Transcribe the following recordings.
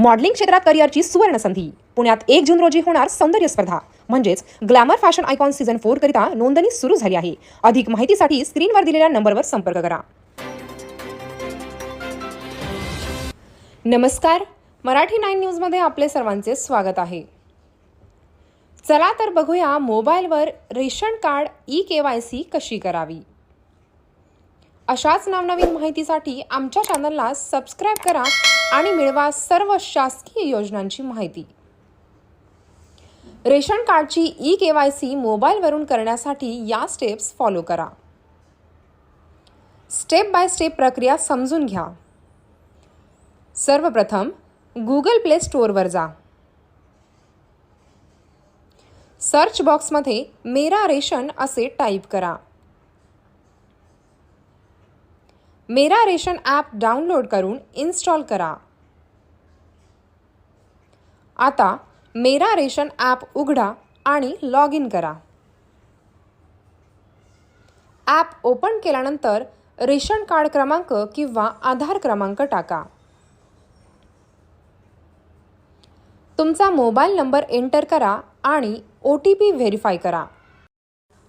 Modelling क्षेत्रात करिअरची सुवर्ण संधी पुण्यात एक जून रोजी होणार सौंदर्य स्पर्धा. म्हणजेच glamour fashion icon season four करिता नोंदणी सुरू झाली आहे. अधिक माहितीसाठी स्क्रीनवर दिलेल्या नंबरवर संपर्क करा. नमस्कार. मराठी नाईन न्यूजमध्ये आपले सर्वांचे स्वागत आहे. चला तर बघूया मोबाईलवर ration card E K Y C कशी करावी? अशाच नवनवीन माहितीसाठी आमच्या चॅनलला सबस्क्राईब करा. आणि मिळवा सर्व शासकीय योजनांची माहिती. रेशन कार्डची ई के वाय सी मोबाईलवरून करण्यासाठी या स्टेप्स फॉलो करा. स्टेप बाय स्टेप प्रक्रिया समजून घ्या. सर्वप्रथम गुगल प्ले स्टोअरवर जा. सर्च बॉक्समध्ये मेरा रेशन असे टाईप करा. मेरा रेशन ॲप डाउनलोड करून इन्स्टॉल करा. आता मेरा रेशन ॲप उघडा आणि लॉग इन करा. ॲप ओपन केल्यानंतर रेशन कार्ड क्रमांक किंवा आधार क्रमांक टाका. तुमचा मोबाईल नंबर एंटर करा आणि ओ टी पी व्हेरीफाय करा.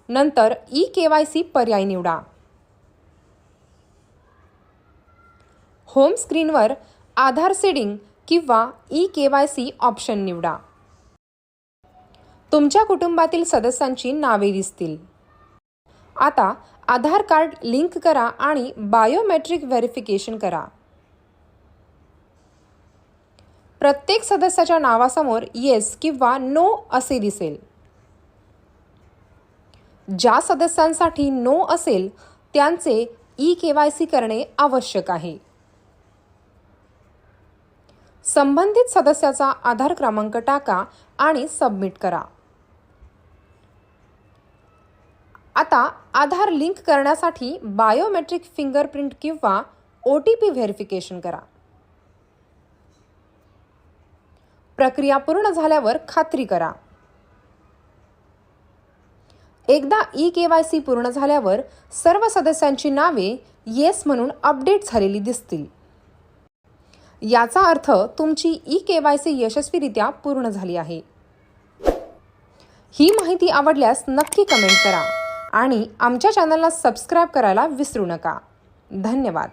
नंतर ई के वाय सी पर्याय निवडा. होम स्क्रीनवर आधार सीडिंग किंवा E K Y C option निवडा. तुमच्या कुटुंबातील सदस्यांची नावे दिसतील. आता आधार कार्ड लिंक करा आणि बायोमेट्रिक व्हेरिफिकेशन करा. प्रत्येक सदस्याच्या नावासमोर येस किंवा नो असे दिसेल. ज्या सदस्यांसाठी नो असेल त्यांचे ई के वाय सी करणे आवश्यक आहे. संबंधित सदस्याचा आधार क्रमांक टाका आणि सबमिट करा. आता आधार लिंक करण्यासाठी बायोमेट्रिक फिंगरप्रिंट किंवा ओ टी पी व्हेरिफिकेशन करा. प्रक्रिया पूर्ण झाल्यावर खात्री करा. एकदा ई के वाय सी पूर्ण झाल्यावर सर्व सदस्यांची नावे येस म्हणून अपडेट झालेली दिसतील. याचा अर्थ तुमची ई के वाय सी यशस्वीरित्या पूर्ण झाली आहे. ही माहिती आवडल्यास नक्की कमेंट करा आणि आमच्या चॅनलला सबस्क्राईब करायला विसरू नका. धन्यवाद.